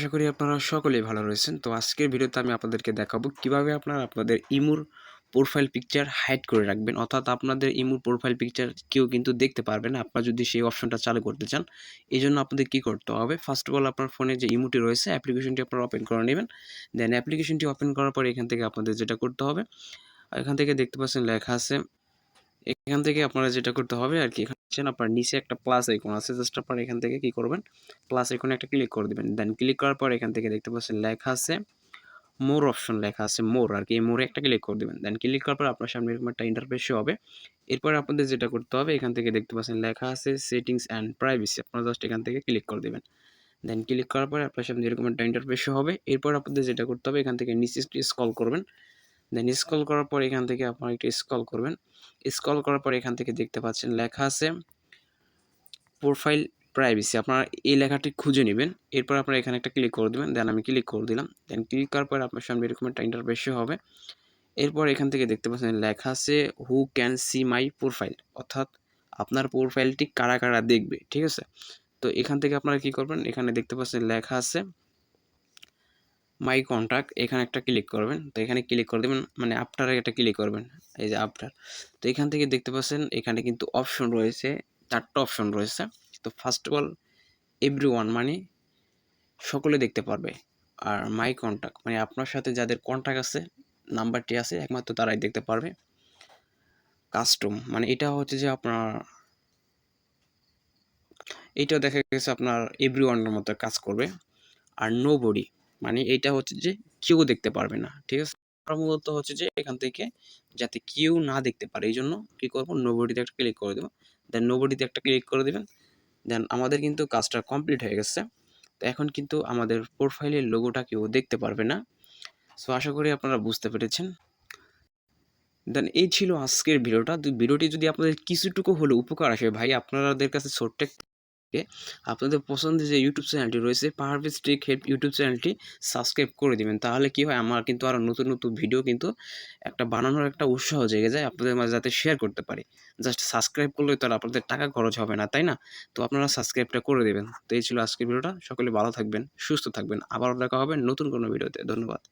আশা করি আপনারা সকলেই ভালো রয়েছেন। তো আজকের ভিডিওতে আমি আপনাদেরকে দেখাবো কীভাবে আপনারা আপনাদের ইমুর প্রোফাইল পিকচার হাইড করে রাখবেন। অর্থাৎ আপনাদের ইমুর প্রোফাইল পিকচার কেউ কিন্তু দেখতে পারবে না। আপনারা যদি সেই অপশনটা চালু করতে চান এই জন্য আপনাদের কী করতে হবে? ফার্স্ট অফ অল আপনার ফোনে যে ইমুটি রয়েছে অ্যাপ্লিকেশনটি আপনারা ওপেন করে নেবেন। দেন অ্যাপ্লিকেশনটি ওপেন করার পরে এখান থেকে আপনাদের যেটা করতে হবে, এখান থেকে দেখতে পাচ্ছেন লেখা আছে এখান থেকে আপনারা যেটা করতে হবে আর কি, এখানে আপনার নিচে একটা প্লাস আইকন আছে জাস্ট আপনারা এখান থেকে কি করবেন প্লাস আইকনে একটা ক্লিক করে দেবেন। দেন ক্লিক করার পর এখান থেকে দেখতে পাচ্ছেন লেখা আছে মোর অপশন লেখা আছে মোর আর কি, এই মোরে একটা ক্লিক করে দেবেন। দেন ক্লিক করার পর আপনার সামনে এরকম একটা ইন্টারফেস হবে। এরপর আপনাদের যেটা করতে হবে, এখান থেকে দেখতে পাচ্ছেন লেখা আছে সেটিংস অ্যান্ড প্রাইভেসি আপনারা জাস্ট এখান থেকে ক্লিক করে দেবেন। দেন ক্লিক করার পরে আপনার সামনে এরকম একটা ইন্টারফেস হবে। এরপর আপনাদের যেটা করতে হবে, এখান থেকে নিচে স্ক্রল করবেন। দেন স্কল করার পর এখান থেকে আপনারা একটু স্কল করবেন। স্কল করার পর এখান থেকে দেখতে পাচ্ছেন লেখা আছে প্রোফাইল প্রাইভেসি আপনারা এই লেখাটি খুঁজে নেবেন। এরপর আপনারা এখানে একটা ক্লিক করে দেবেন। দেন আমি ক্লিক করে দিলাম। দেন ক্লিক করার পর আপনার সামনে এরকম একটা ইন্টারফেস হবে। এরপর এখান থেকে দেখতে পাচ্ছেন লেখা আছে who can see my profile অর্থাৎ আপনার প্রোফাইলটি কারা কারা দেখবে। ঠিক আছে? তো এখান থেকে আপনারা কি করবেন? এখানে দেখতে পাচ্ছেন লেখা আছে মাই কন্ট্যাক্ট এখানে একটা ক্লিক করবেন। তো এখানে ক্লিক করে দেবেন মানে আফটারে একটা ক্লিক করবেন, এই যে আফটার তো এখান থেকে দেখতে পাচ্ছেন, এখানে কিন্তু অপশন রয়েছে, চারটা অপশন রয়েছে। তো first of all everyone মানে সকলে দেখতে পারবে। আর মাই কন্ট্যাক্ট মানে আপনার সাথে যাদের কন্ট্যাক্ট আছে, নাম্বারটি আছে, একমাত্র তারাই দেখতে পারবে। কাস্টম মানে এটা হচ্ছে যে আপনার এটা দেখা গেছে আপনার এভরি ওয়ানের মতো কাজ করবে। আর নো বডি মানে এইটা হচ্ছে যে কেউ দেখতে পারবে না, ঠিক আছে? মূলত হচ্ছে যে এখান থেকে যাতে কেউ না দেখতে পারে এই জন্য কী করব? নোবডিতে একটা ক্লিক করে দেবো। দেন নোবডিতে একটা ক্লিক করে দেবেন। দেন আমাদের কিন্তু কাজটা কমপ্লিট হয়ে গেছে। তো এখন কিন্তু আমাদের প্রোফাইলের লোগোটা কেউ দেখতে পারবে না। সো আশা করি আপনারা বুঝতে পেরেছেন। দেন এই ছিল আজকের ভিডিওটা। ভিডিওটি যদি আপনাদের কিছুটুকু হলে উপকার আসে, ভাই, আপনাদের কাছে ছোট্ট আপনাদের পছন্দের যে ইউটিউব চ্যানেলটি রয়েছে পাহাড় স্ট্রিক হেল্প ইউটিউব চ্যানেলটি সাবস্ক্রাইব করে দিবেন। তাহলে কি হয়, আমার কিন্তু আরও নতুন নতুন ভিডিও কিন্তু একটা বানানোর একটা উৎসাহ জেগে যায় আপনাদের মাঝে যাতে শেয়ার করতে পারি। জাস্ট সাবস্ক্রাইব করলে তো আর আপনাদের টাকা খরচ হবে না, তাই না? তো আপনারা সাবস্ক্রাইবটা করে দেবেন। তো এই ছিল আজকের ভিডিওটা সকলে ভালো থাকবেন, সুস্থ থাকবেন। আবারও দেখা হবে নতুন কোনো ভিডিওতে ধন্যবাদ।